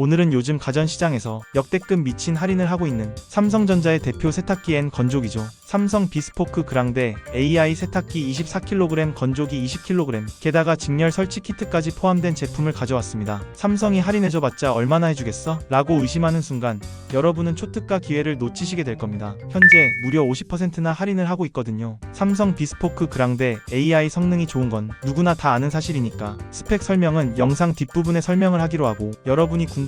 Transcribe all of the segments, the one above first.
오늘은 요즘 가전시장에서 역대급 미친 할인을 하고 있는 삼성전자의 대표 세탁기 N 건조기죠. 삼성 비스포크 그랑데 AI 세탁기 24kg 건조기 20kg 게다가 직렬 설치 키트까지 포함된 제품을 가져왔습니다. 삼성이 할인해줘봤자 얼마나 해주겠어? 라고 의심하는 순간 여러분은 초특가 기회를 놓치시게 될 겁니다. 현재 무려 50%나 할인을 하고 있거든요. 삼성 비스포크 그랑데 AI 성능이 좋은 건 누구나 다 아는 사실이니까 스펙 설명은 영상 뒷부분에 설명을 하기로 하고 여러분이 궁금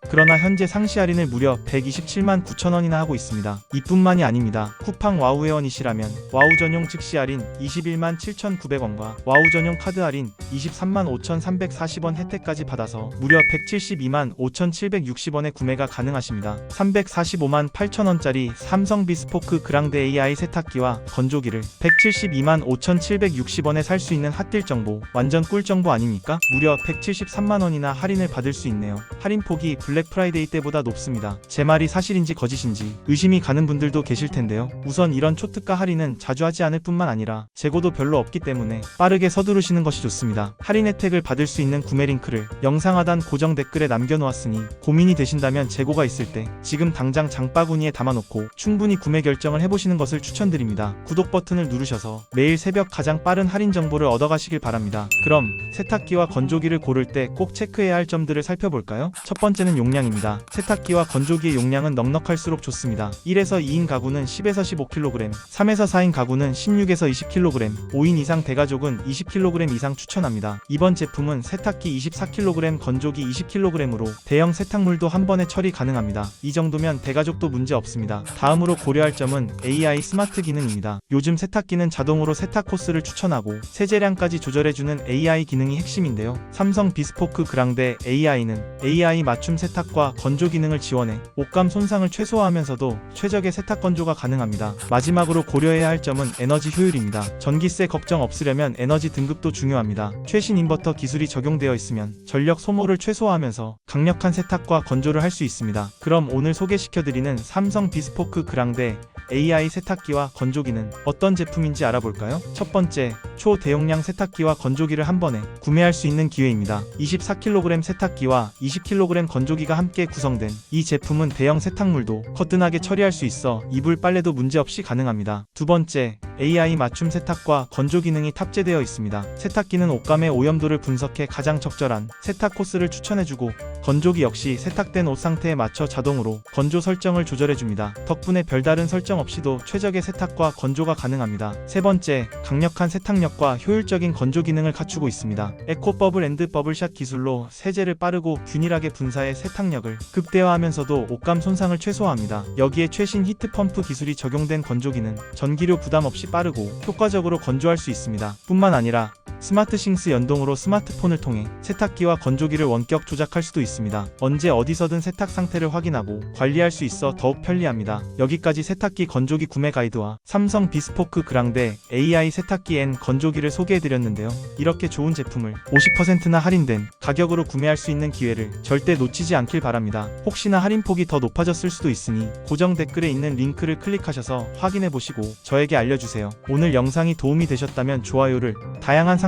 그러나 현재 상시 할인을 무려 127만 9천원이나 하고 있습니다. 이뿐만이 아닙니다. 쿠팡 와우 회원이시라면 와우 전용 즉시 할인 21만 7,900원과 와우 전용 카드 할인 23만 5,340원 혜택까지 받아서 무려 172만 5,760원에 구매가 가능하십니다. 345만 8천원짜리 삼성 비스포크 그랑데 AI 세탁기와 건조기를 172만 5,760원에 살 수 있는 핫딜 정보 완전 꿀 정보 아닙니까? 무려 173만원이나 할인을 받을 수 있네요. 할인 폭이 블랙 프라이데이 때보다 높습니다. 제 말이 사실인지 거짓인지 의심이 가는 분들도 계실 텐데요. 우선 이런 초특가 할인은 자주 하지 않을 뿐만 아니라 재고도 별로 없기 때문에 빠르게 서두르시는 것이 좋습니다. 할인 혜택을 받을 수 있는 구매 링크를 영상 하단 고정 댓글에 남겨놓았으니 고민이 되신다면 재고가 있을 때 지금 당장 장바구니에 담아놓고 충분히 구매 결정을 해보시는 것을 추천드립니다. 구독 버튼을 누르셔서 매일 새벽 가장 빠른 할인 정보를 얻어가시길 바랍니다. 그럼 세탁기와 건조기를 고를 때 꼭 체크해야 할 점들을 살펴볼까요? 첫 번째는 용량 입니다. 세탁기와 건조기의 용량은 넉넉할수록 좋습니다. 1에서 2인 가구는 10에서 15kg, 3에서 4인 가구는 16에서 20kg, 5인 이상 대가족은 20kg 이상 추천합니다. 이번 제품은 세탁기 24kg, 건조기 20kg으로 대형 세탁물도 한 번에 처리 가능합니다. 이 정도면 대가족도 문제 없습니다. 다음으로 고려할 점은 AI 스마트 기능입니다. 요즘 세탁기는 자동으로 세탁 코스를 추천하고 세제량까지 조절해주는 AI 기능이 핵심인데요. 삼성 비스포크 그랑데 AI는 AI 맞춤 세탁 과 건조 기능을 지원해 옷감 손상을 최소화하면서도 최적의 세탁 건조가 가능합니다. 마지막으로 고려해야 할 점은 에너지 효율입니다. 전기세 걱정 없으려면 에너지 등급도 중요합니다. 최신 인버터 기술이 적용되어 있으면 전력 소모를 최소화하면서 강력한 세탁과 건조를 할 수 있습니다. 그럼 오늘 소개시켜드리는 삼성 비스포크 그랑데 AI 세탁기와 건조기는 어떤 제품인지 알아볼까요? 첫 번째, 초대용량 세탁기와 건조기를 한 번에 구매할 수 있는 기회입니다. 24kg 세탁기와 20kg 건조기가 함께 구성된 이 제품은 대형 세탁물도 거뜬하게 처리할 수 있어 이불 빨래도 문제없이 가능합니다. 두 번째, AI 맞춤 세탁과 건조 기능이 탑재되어 있습니다. 세탁기는 옷감의 오염도를 분석해 가장 적절한 세탁 코스를 추천해주고 건조기 역시 세탁된 옷 상태에 맞춰 자동으로 건조 설정을 조절해줍니다. 덕분에 별다른 설정 없이도 최적의 세탁과 건조가 가능합니다. 세 번째, 강력한 세탁력 과 효율적인 건조 기능을 갖추고 있습니다. 에코 버블 앤드 버블샷 기술로 세제를 빠르고 균일하게 분사해 세탁력을 극대화하면서도 옷감 손상을 최소화합니다. 여기에 최신 히트 펌프 기술이 적용된 건조기는 전기료 부담 없이 빠르고 효과적으로 건조할 수 있습니다. 뿐만 아니라 스마트 싱스 연동으로 스마트폰을 통해 세탁기와 건조기를 원격 조작할 수도 있습니다. 언제 어디서든 세탁 상태를 확인하고 관리할 수 있어 더욱 편리합니다. 여기까지 세탁기 건조기 구매 가이드와 삼성 비스포크 그랑데 AI 세탁기 N 건조기를 소개해드렸는데요. 이렇게 좋은 제품을 50%나 할인된 가격으로 구매할 수 있는 기회를 절대 놓치지 않길 바랍니다. 혹시나 할인폭이 더 높아졌을 수도 있으니 고정 댓글에 있는 링크를 클릭하셔서 확인해보시고 저에게 알려주세요. 오늘 영상이 도움이 되셨다면 좋아요를 다양한